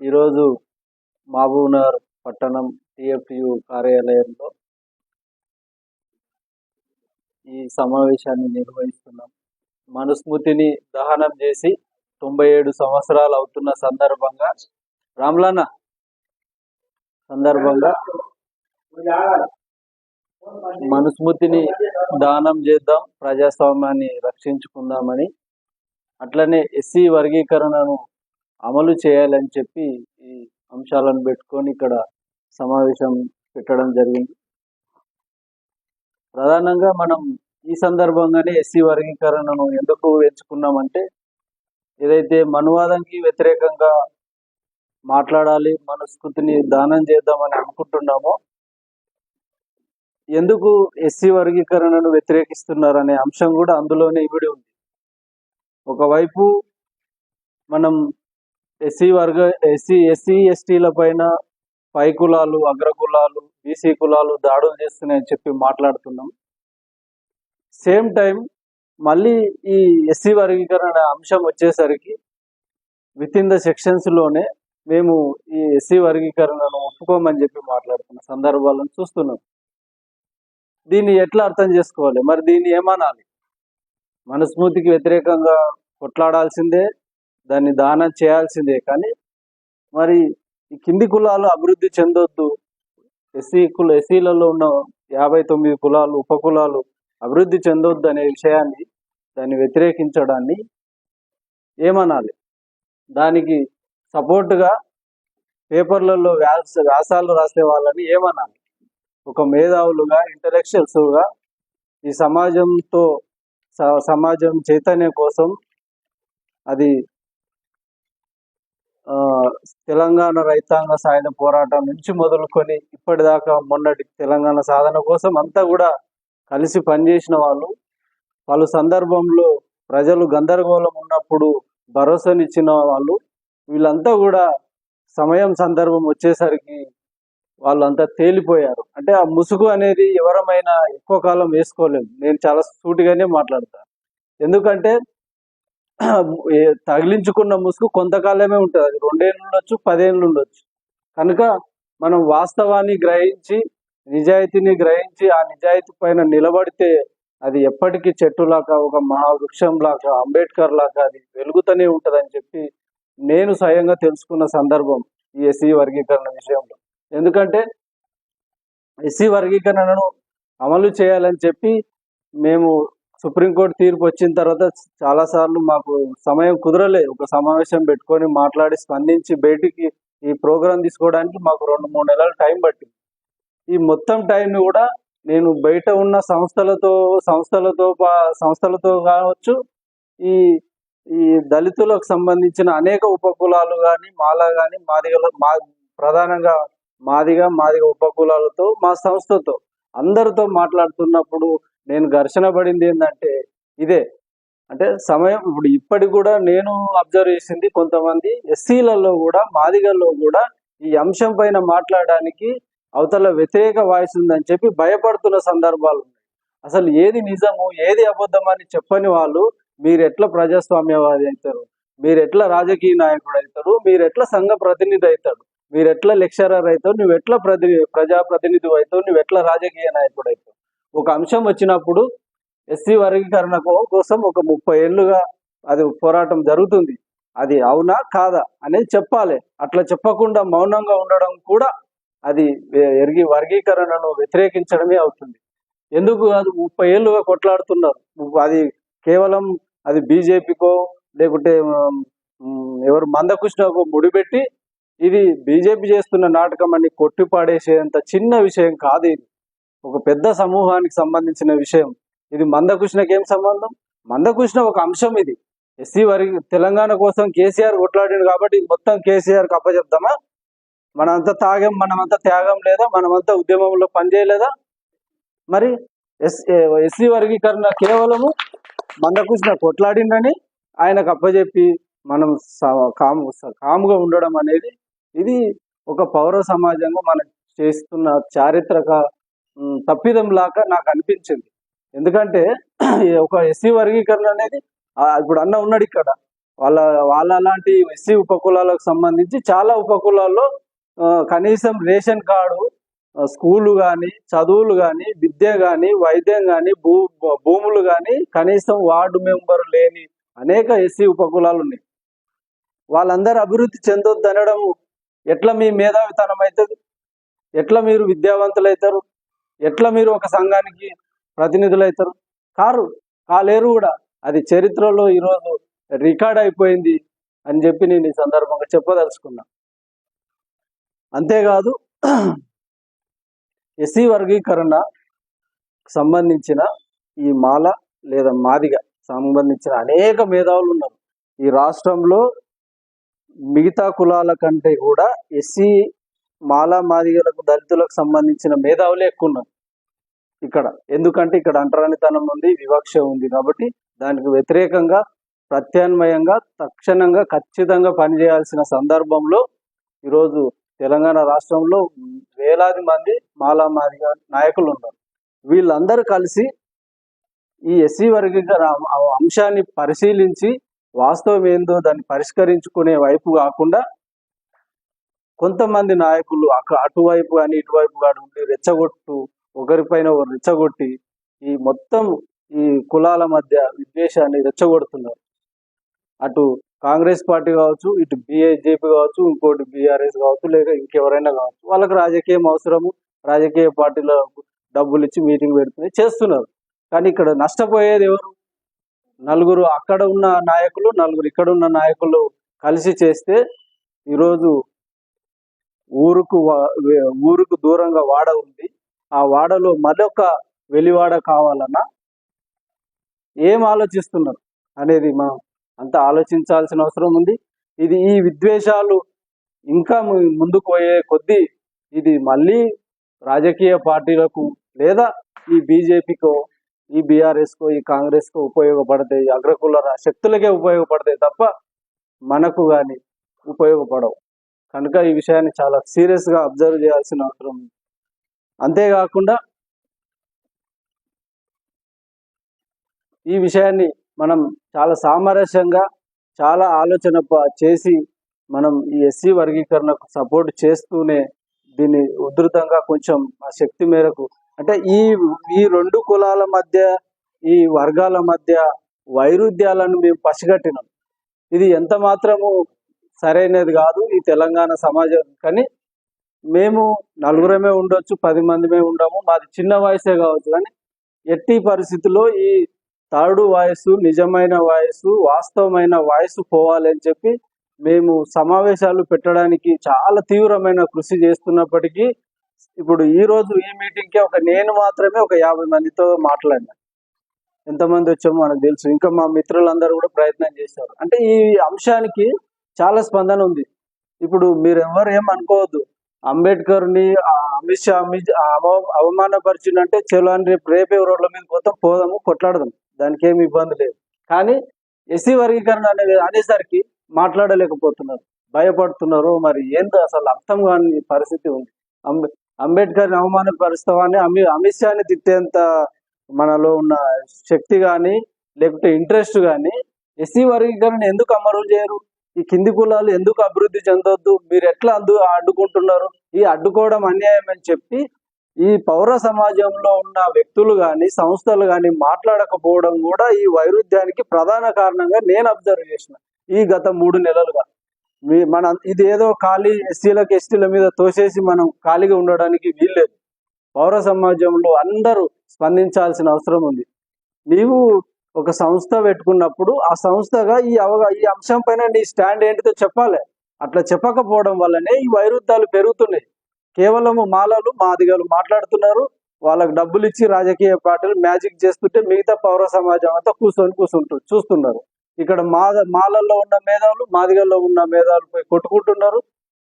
ఈరోజు మహబూబ్నగర్ పట్టణం టిఎఫ్యు కార్యాలయంలో ఈ సమావేశాన్ని నిర్వహిస్తున్నాం. మనుస్మృతిని దహనం చేసి తొంభై ఏడు సంవత్సరాలు అవుతున్న సందర్భంగా రామ్లాన్న సందర్భంగా మనుస్మృతిని దానం చేద్దాం ప్రజాస్వామ్యాన్ని రక్షించుకుందామని అట్లనే ఎస్సీ వర్గీకరణను అమలు చేయాలని చెప్పి ఈ అంశాలను పెట్టుకొని ఇక్కడ సమావేశం పెట్టడం జరిగింది. ప్రధానంగా మనం ఈ సందర్భంగానే ఎస్సీ వర్గీకరణను ఎందుకు ఎంచుకున్నామంటే ఏదైతే మనువాదంకి వ్యతిరేకంగా మాట్లాడాలి మనస్కృతిని దానం చేద్దామని అనుకుంటున్నామో ఎందుకు ఎస్సీ వర్గీకరణను వ్యతిరేకిస్తున్నారనే అంశం కూడా అందులోనే ఇవిడి ఉంది. ఒకవైపు మనం ఎస్సీ వర్గ ఎస్సీ ఎస్సీ ఎస్టీల పైన పై కులాలు అగ్ర కులాలు బీసీ కులాలు దాడులు చేస్తున్నాయని చెప్పి మాట్లాడుతున్నాం. సేమ్ టైం మళ్ళీ ఈ ఎస్సీ వర్గీకరణ అంశం వచ్చేసరికి విత్ ఇన్ ద సెక్షన్స్లోనే మేము ఈ ఎస్సీ వర్గీకరణను ఒప్పుకోమని చెప్పి మాట్లాడుతున్న సందర్భాలను చూస్తున్నాం. దీన్ని ఎట్లా అర్థం చేసుకోవాలి? మరి దీన్ని ఏమనాలి? మనస్మృతికి వ్యతిరేకంగా కొట్లాడాల్సిందే దాన్ని దానం చేయాల్సిందే. కానీ మరి ఈ కింది కులాలు అభివృద్ధి చెందొద్దు. ఎస్సీ కుల ఎస్సీలలో ఉన్న యాభై తొమ్మిది కులాలు ఉపకులాలు అభివృద్ధి చెందొద్దు అనే విషయాన్ని దాన్ని వ్యతిరేకించడాన్ని ఏమనాలి? దానికి సపోర్టుగా పేపర్లలో వ్యాస వ్యాసాలు రాసే వాళ్ళని ఏమనాలి? ఒక మేధావులుగా ఇంటలెక్చువల్స్గా ఈ సమాజంతో స- సమాజం చైతన్యం కోసం అది తెలంగాణ రైతాంగ సాయుధ పోరాటం నుంచి మొదలుకొని ఇప్పటిదాకా మొన్నటి తెలంగాణ సాధన కోసం అంతా కూడా కలిసి పనిచేసిన వాళ్ళు. వాళ్ళు సందర్భంలో ప్రజలు గందరగోళం ఉన్నప్పుడు భరోసానిచ్చిన వాళ్ళు. వీళ్ళంతా కూడా సమయం సందర్భం వచ్చేసరికి వాళ్ళంతా తేలిపోయారు. అంటే ఆ ముసుగు అనేది ఎవరమైనా ఎక్కువ కాలం వేసుకోలేము నేను చాలా సూటిగానే మాట్లాడతాను. ఎందుకంటే తగిలించుకున్న ముసుగు కొంతకాలమే ఉంటుంది. అది రెండేళ్ళు ఉండొచ్చు పదేళ్ళు ఉండొచ్చు. కనుక మనం వాస్తవాన్ని గ్రహించి నిజాయితీని గ్రహించి ఆ నిజాయితీ పైన నిలబడితే అది ఎప్పటికీ చెట్టులాగా ఒక మహావృక్షం లాగా అంబేద్కర్ లాగా అది వెలుగుతూనే ఉంటుందని చెప్పి నేను స్వయంగా తెలుసుకున్న సందర్భం ఈ ఎస్సీ వర్గీకరణ విషయంలో. ఎందుకంటే ఎస్సీ వర్గీకరణను అమలు చేయాలని చెప్పి మేము సుప్రీంకోర్టు తీర్పు వచ్చిన తర్వాత చాలా సార్లు మాకు సమయం కుదరలేదు. ఒక సమావేశం పెట్టుకొని మాట్లాడి స్పందించి బయటికి ఈ ప్రోగ్రాం తీసుకోవడానికి మాకు రెండు మూడు నెలలు టైం పట్టింది. ఈ మొత్తం టైంని కూడా నేను బయట ఉన్న సంస్థలతో సంస్థలతో సంస్థలతో కావచ్చు ఈ ఈ దళితులకు సంబంధించిన అనేక ఉపకులాలు కానీ మాలా కానీ మాదిగల మా ప్రధానంగా మాదిగా మాదిగ ఉపకులాలతో మా సంస్థతో అందరితో మాట్లాడుతున్నప్పుడు నేను ఘర్షణ పడింది ఏంటంటే ఇదే. అంటే సమయం ఇప్పుడు ఇప్పటికి కూడా నేను అబ్జర్వ్ చేసింది కొంతమంది ఎస్సీలలో కూడా మాదిగల్లో కూడా ఈ అంశం పైన మాట్లాడడానికి అవతల వ్యతిరేక వాయిస్ ఉందని చెప్పి భయపడుతున్న సందర్భాలు ఉన్నాయి. అసలు ఏది నిజము ఏది అబద్ధం అని చెప్పని వాళ్ళు మీరు ఎట్లా ప్రజాస్వామ్యవాది అవుతారు? మీరు ఎట్లా రాజకీయ నాయకుడు అవుతారు? మీరు ఎట్లా సంఘ ప్రతినిధి అవుతాడు మీరు ఎట్లా లెక్చరర్ అవుతావు నువ్వు ఎట్లా ప్రతి ప్రజాప్రతినిధి అవుతావు? నువ్వు ఎట్లా రాజకీయ నాయకుడు అవుతావు? ఒక అంశం వచ్చినప్పుడు ఎస్సీ వర్గీకరణ కోసం ఒక ముప్పై ఏళ్ళుగా అది పోరాటం జరుగుతుంది. అది అవునా కాదా అనేది చెప్పాలి. అట్లా చెప్పకుండా మౌనంగా ఉండడం కూడా అది ఎరిగి వర్గీకరణను వ్యతిరేకించడమే అవుతుంది. ఎందుకు అది ముప్పై ఏళ్ళుగా కొట్లాడుతున్నారు? అది కేవలం అది బీజేపీకో లేకుంటే ఎవరు మందకృష్ణకో ముడిపెట్టి ఇది బీజేపీ చేస్తున్న నాటకం అని కొట్టిపాడేసేంత చిన్న విషయం కాదు ఇది. ఒక పెద్ద సమూహానికి సంబంధించిన విషయం. ఇది మందకృష్ణకి ఏం సంబంధం? మందకృష్ణ ఒక అంశం ఇది. ఎస్సీ వరి తెలంగాణ కోసం కేసీఆర్ కొట్లాడాడు కాబట్టి మొత్తం కేసీఆర్కి మనమంతా మనంతా తాగం మనమంతా త్యాగం లేదా? మనమంతా ఉద్యమంలో పనిచేయలేదా? మరి ఎస్ ఎస్సీ వర్గీకరణ కేవలము మందకృష్ణ కొట్లాడిండని ఆయనకు అప్పచెప్పి మనం స- కాము కాముగా ఉండడం అనేది ఇది ఒక పౌర సమాజంగా మనం చేస్తున్న చారిత్రక తప్పిదం లాగా నాకు అనిపించింది. ఎందుకంటే ఒక ఎస్సీ వర్గీకరణ అనేది ఇప్పుడు అన్న ఉన్నాడు ఇక్కడ. వాళ్ళ వాళ్ళ లాంటి ఎస్సీ ఉపకులాలకు సంబంధించి చాలా ఉపకులాల్లో కనీసం రేషన్ కార్డు స్కూలు కానీ చదువులు కానీ విద్య కానీ వైద్యం కానీ భూ భూములు కానీ కనీసం వార్డు మెంబర్ లేని అనేక ఎస్సీ ఉపకులాలు ఉన్నాయి. వాళ్ళందరూ అభివృద్ధి చెందొద్దు అనడం ఎట్లా మీ మేధావితనం అవుతుంది ఎట్లా మీరు విద్యావంతులు అవుతారు ఎట్లా మీరు ఒక సంఘానికి ప్రతినిధులు అవుతారు కారు కాలేరు కూడా. అది చరిత్రలో ఈరోజు రికార్డ్ అయిపోయింది అని చెప్పి నేను ఈ సందర్భంగా చెప్పదలుచుకున్నా. అంతేకాదు ఎస్సీ వర్గీకరణ సంబంధించిన ఈ మాల లేదా మాదిగ సంబంధించిన అనేక మేధావులు ఉన్నారు. ఈ రాష్ట్రంలో మిగతా కులాల కంటే కూడా ఎస్సీ మాల మాదిగలకు దళితులకు సంబంధించిన మేధావులే ఎక్కువ ఉన్నారు. ఇక్కడ. ఎందుకంటే ఇక్కడ అంటరానితనం ఉంది వివక్ష ఉంది కాబట్టి దానికి వ్యతిరేకంగా ప్రత్యామ్నాయంగా తక్షణంగా ఖచ్చితంగా పనిచేయాల్సిన సందర్భంలో ఈరోజు తెలంగాణ రాష్ట్రంలో వేలాది మంది మాలామారిగా నాయకులు ఉన్నారు వీళ్ళందరూ కలిసి ఈ ఎస్సీ వర్గీకరణ అంశాన్ని పరిశీలించి వాస్తవం ఏందో దాన్ని పరిష్కరించుకునే వైపు కాకుండా కొంతమంది నాయకులు అక్కడ అటువైపు కానీ ఇటువైపు కానీ ఉండి రెచ్చగొట్టు ఒకరిపైన ఒకరు రెచ్చగొట్టి ఈ మొత్తం ఈ కులాల మధ్య విద్వేషాన్ని రెచ్చగొడుతున్నారు. అటు కాంగ్రెస్ పార్టీ కావచ్చు ఇటు బీఏజేపీ కావచ్చు ఇంకోటి బీఆర్ఎస్ కావచ్చు లేక ఇంకెవరైనా కావచ్చు వాళ్ళకి రాజకీయం అవసరము రాజకీయ పార్టీల డబ్బులు ఇచ్చి మీటింగ్ పెడుతుంది చేస్తున్నారు. కానీ ఇక్కడ నష్టపోయేది ఎవరు? నలుగురు అక్కడ ఉన్న నాయకులు నలుగురు ఇక్కడ ఉన్న నాయకులు కలిసి చేస్తే ఈరోజు ఊరుకు వా- ఊరుకు దూరంగా వాడ ఉంది. ఆ వాడలో మరొక వెలివాడ కావాలన్నా ఏం ఆలోచిస్తున్నారు అనేది మనం అంత ఆలోచించాల్సిన అవసరం ఉంది. ఇది ఈ విద్వేషాలు ఇంకా ముందుకు పోయే కొద్దీ ఇది మళ్ళీ రాజకీయ పార్టీలకు లేదా ఈ బీజేపీకో ఈ బీఆర్ఎస్కో ఈ కాంగ్రెస్కో ఉపయోగపడతాయి అగ్రకుల శక్తులకే ఉపయోగపడతాయి తప్ప మనకు కానీ ఉపయోగపడవు. కనుక ఈ విషయాన్ని చాలా సీరియస్గా అబ్జర్వ్ చేయాల్సిన అవసరం ఉంది అంతేకాకుండా ఈ విషయాన్ని మనం చాలా సామరస్యంగా చాలా ఆలోచన చేసి మనం ఈ ఎస్సీ వర్గీకరణకు సపోర్ట్ చేస్తూనే దీన్ని ఉధృతంగా కొంచెం ఆ శక్తి మేరకు అంటే ఈ ఈ రెండు కులాల మధ్య ఈ వర్గాల మధ్య వైరుధ్యాలను మేము పసిగట్టినాం. ఇది ఎంత మాత్రము సరైనది కాదు ఈ తెలంగాణ సమాజం. కానీ మేము నలుగురమే ఉండొచ్చు పది మందిమే ఉండము. మాది చిన్న వయసే కావచ్చు కానీ ఎట్టి పరిస్థితుల్లో ఈ థర్డ్ వాయిస్ నిజమైన వాయిస్ వాస్తవమైన వాయిస్ పోవాలి అని చెప్పి మేము సమావేశాలు పెట్టడానికి చాలా తీవ్రమైన కృషి చేస్తున్నప్పటికీ ఇప్పుడు ఈ రోజు ఈ మీటింగ్కి ఒక నేను మాత్రమే ఒక యాభై మందితో మాట్లాడినా. ఎంతమంది వచ్చామో మనకు తెలుసు. ఇంకా మా మిత్రులందరూ కూడా ప్రయత్నం చేశారు. అంటే ఈ అంశానికి చాలా స్పందన ఉంది. ఇప్పుడు మీరు ఎవరు ఏం అనుకోవద్దు. అంబేద్కర్ని ఆ అమిత్ షా అమిత్ అవ- అవమానపరిచిందంటే చలో అని రేపు రేపే రోడ్ల మీద పోతాం పోదాము కొట్లాడదాం. దానికి ఏమి ఇబ్బంది లేదు. కానీ ఎస్సీ వర్గీకరణ అనేది అనేసరికి మాట్లాడలేకపోతున్నారు. భయపడుతున్నారు. మరి ఏందో అసలు అర్థం కాని పరిస్థితి ఉంది. అంబే అంబేద్కర్ని అవమానపరుస్తామని అమి అమిత్ షాని తిట్టేంత మనలో ఉన్న శక్తి కానీ లేకపోతే ఇంట్రెస్ట్ కానీ ఎస్సీ వర్గీకరణ ఎందుకు అమలు చేయరు? ఈ కింది కులాలు ఎందుకు అభివృద్ధి చెందొద్దు? మీరు ఎట్లా అందు అడ్డుకుంటున్నారు? ఈ అడ్డుకోవడం అన్యాయం అని చెప్పి ఈ పౌర సమాజంలో ఉన్న వ్యక్తులు కానీ సంస్థలు కానీ మాట్లాడకపోవడం కూడా ఈ వైరుధ్యానికి ప్రధాన కారణంగా నేను అబ్జర్వ్ చేసిన ఈ గత మూడు నెలలుగా. మీ మన ఇది ఏదో ఖాళీ ఎస్సీలకు ఎస్టీల మీద తోసేసి మనం ఖాళీగా ఉండడానికి వీల్లేదు. పౌర సమాజంలో అందరూ స్పందించాల్సిన అవసరం ఉంది. నీవు ఒక సంస్థ పెట్టుకున్నప్పుడు ఆ సంస్థగా ఈ అవగా ఈ అంశం పైన నీ స్టాండ్ ఏంటిదో చెప్పాలి. అట్లా చెప్పకపోవడం వల్లనే ఈ వైరుధ్యాలు పెరుగుతున్నాయి. కేవలము మాలలు మాదిగలు మాట్లాడుతున్నారు. వాళ్ళకి డబ్బులు ఇచ్చి రాజకీయ పార్టీలు మ్యాజిక్ చేస్తుంటే మిగతా పౌర సమాజం అంతా కూర్చొని కూర్చుంటారు చూస్తున్నారు. ఇక్కడ మాద మాలల్లో ఉన్న మేధావులు మాదిగల్లో ఉన్న మేధావులు పోయి కొట్టుకుంటున్నారు.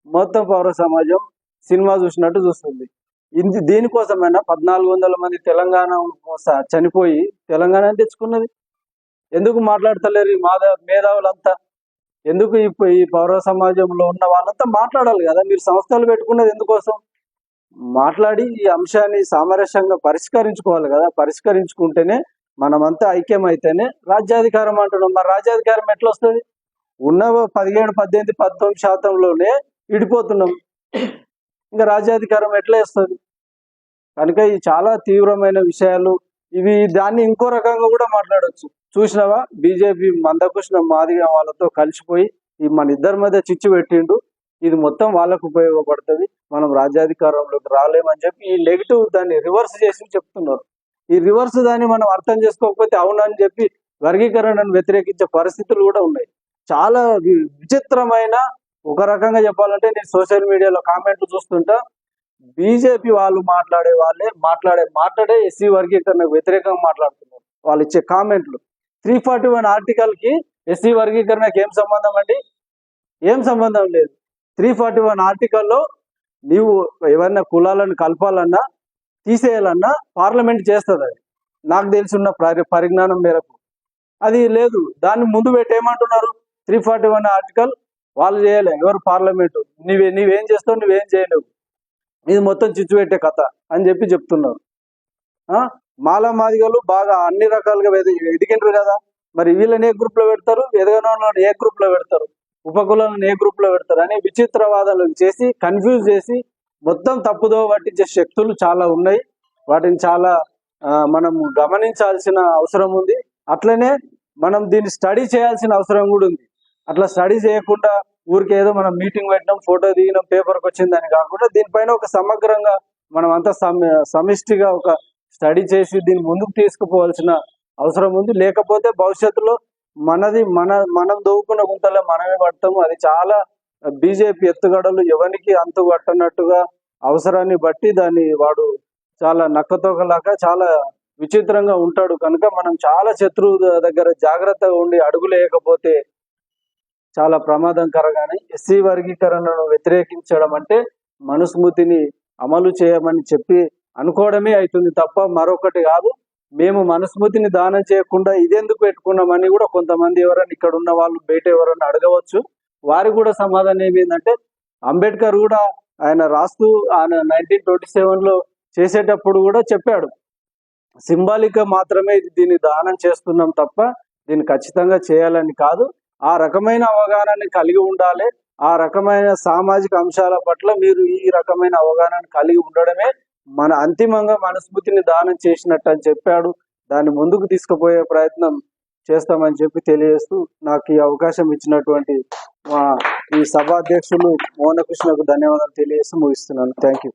మొత్తం పౌర సమాజం సినిమా చూసినట్టు చూస్తుంది. ఇది దేనికోసమైనా పద్నాలుగు వందల మంది తెలంగాణ చనిపోయి తెలంగాణ తెచ్చుకున్నది. ఎందుకు మాట్లాడతలేరు మాధవ మాధ మేధావులంతా? ఎందుకు ఈ ఈ పౌర సమాజంలో ఉన్న వాళ్ళంతా మాట్లాడాలి కదా? మీరు సంస్థలు పెట్టుకున్నది ఎందుకోసం? మాట్లాడి ఈ అంశాన్ని సామరస్యంగా పరిష్కరించుకోవాలి కదా? పరిష్కరించుకుంటేనే మనమంతా ఐక్యం అయితేనే రాజ్యాధికారం అంటున్నాం. మరి రాజ్యాధికారం ఎట్లా వస్తుంది ఉన్న పదిహేడు పద్దెనిమిది పంతొమ్మిది శాతంలోనే విడిపోతున్నాం. ఇంకా రాజ్యాధికారం ఎట్లా వేస్తుంది? కనుక ఇది చాలా తీవ్రమైన విషయాలు ఇవి దాన్ని ఇంకో రకంగా కూడా మాట్లాడొచ్చు. చూసినావా? బీజేపీ మందకృష్ణ మాదిగా వాళ్ళతో కలిసిపోయి ఈ మన ఇద్దరి మధ్య చిచ్చు పెట్టిండు. ఇది మొత్తం వాళ్ళకు ఉపయోగపడుతుంది. మనం రాజ్యాధికారంలోకి రాలేమని చెప్పి ఈ నెగిటివ్ దాన్ని రివర్స్ చేసి చెప్తున్నారు. ఈ రివర్స్ దాన్ని మనం అర్థం చేసుకోకపోతే అవునని చెప్పి వర్గీకరణను వ్యతిరేకించే పరిస్థితులు కూడా ఉన్నాయి. చాలా విచిత్రమైన ఒక రకంగా చెప్పాలంటే నేను సోషల్ మీడియాలో కామెంట్లు చూస్తుంటా. బీజేపీ వాళ్ళు మాట్లాడే వాళ్ళే మాట్లాడే మాట్లాడే ఎస్సీ వర్గీకరణకు వ్యతిరేకంగా మాట్లాడుతున్నారు. వాళ్ళు ఇచ్చే కామెంట్లు. త్రీ ఫార్టీ వన్ ఆర్టికల్కి ఎస్సీ వర్గీకరణకి ఏం సంబంధం అండి? ఏం సంబంధం లేదు. త్రీ ఫార్టీ వన్ ఆర్టికల్లో నీవు ఏమైనా కులాలను కలపాలన్నా తీసేయాలన్నా పార్లమెంట్ చేస్తుంది అది. నాకు తెలిసి ఉన్న పరి పరిజ్ఞానం మేరకు. అది లేదు. దాన్ని ముందు పెట్టి ఏమంటున్నారు? త్రీ ఫార్టీ వన్ ఆర్టికల్ వాళ్ళు చేయలే. ఎవరు పార్లమెంట్? నీవే నీవేం చేస్తావు? నువ్వేం చేయలేవు. ఇది మొత్తం చిచ్చు పెట్టే కథ అని చెప్పి చెప్తున్నారు. ఆ? మాలా మాదిగలు బాగా అన్ని రకాలుగా ఎదిగినరు ఎదిగిండ్రు కదా? మరి వీళ్ళని ఏ గ్రూప్లో పెడతారు? ఎదగనోళ్ళని ఏ గ్రూప్లో పెడతారు? ఉపకులను ఏ గ్రూప్లో పెడతారు? అని విచిత్రవాదాలు చేసి కన్ఫ్యూజ్ చేసి మొత్తం తప్పుదో పట్టించే శక్తులు చాలా ఉన్నాయి. వాటిని చాలా ఆ, మనం గమనించాల్సిన అవసరం ఉంది. అట్లనే మనం దీన్ని స్టడీ చేయాల్సిన అవసరం కూడా ఉంది. అట్లా స్టడీ చేయకుండా ఊరికే ఏదో మనం మీటింగ్ పెట్టినాం ఫోటో దిగినాం పేపర్కి వచ్చిందని కాకుండా దీనిపైన ఒక సమగ్రంగా మనం అంతా సమిష్టిగా ఒక స్టడీ చేసి దీన్ని ముందుకు తీసుకుపోవాల్సిన అవసరం ఉంది. లేకపోతే భవిష్యత్తులో మనది మన మనం దోవుకున్న గుంతలో మనమే పడతాము. అది చాలా బీజేపీ ఎత్తుగడలు ఎవరికి అంతు పట్టనట్టుగా అవసరాన్ని బట్టి దాన్ని వాడు చాలా నక్కతోకలాగా చాలా విచిత్రంగా ఉంటాడు. కనుక మనం చాలా శత్రువు దగ్గర జాగ్రత్తగా ఉండి అడుగులేయకపోతే చాలా ప్రమాదకరంగానే ఎస్సీ వర్గీకరణను వ్యతిరేకించడం అంటే మనుస్మృతిని అమలు చేయమని చెప్పి అనుకోవడమే అవుతుంది తప్ప మరొకటి కాదు. మేము మనుస్మృతిని దానం చేయకుండా ఇదెందుకు పెట్టుకున్నామని కూడా కొంతమంది ఎవరైనా ఇక్కడ ఉన్న వాళ్ళు బయట ఎవరైనా అడగవచ్చు. వారి కూడా సమాధానం ఏమైందంటే అంబేద్కర్ కూడా ఆయన రాస్తూ ఆయన నైన్టీన్ ట్వంటీ సెవెన్లో చేసేటప్పుడు కూడా చెప్పాడు. సింబాలిక్ మాత్రమే దీన్ని దానం చేస్తున్నాం తప్ప దీన్ని ఖచ్చితంగా చేయాలని కాదు. ఆ రకమైన అవగాహనని కలిగి ఉండాలి. ఆ రకమైన సామాజిక అంశాల పట్ల మీరు ఈ రకమైన అవగాహనను కలిగి ఉండడమే మన అంతిమంగా మనస్మృతిని దానం చేసినట్టు అని చెప్పాడు. దాన్ని ముందుకు తీసుకుపోయే ప్రయత్నం చేస్తామని చెప్పి తెలియజేస్తూ నాకు ఈ అవకాశం ఇచ్చినటువంటి మా ఈ సభాధ్యక్షులు మోహనకృష్ణకు ధన్యవాదాలు తెలియజేస్తూ ముగిస్తున్నాను. Thank you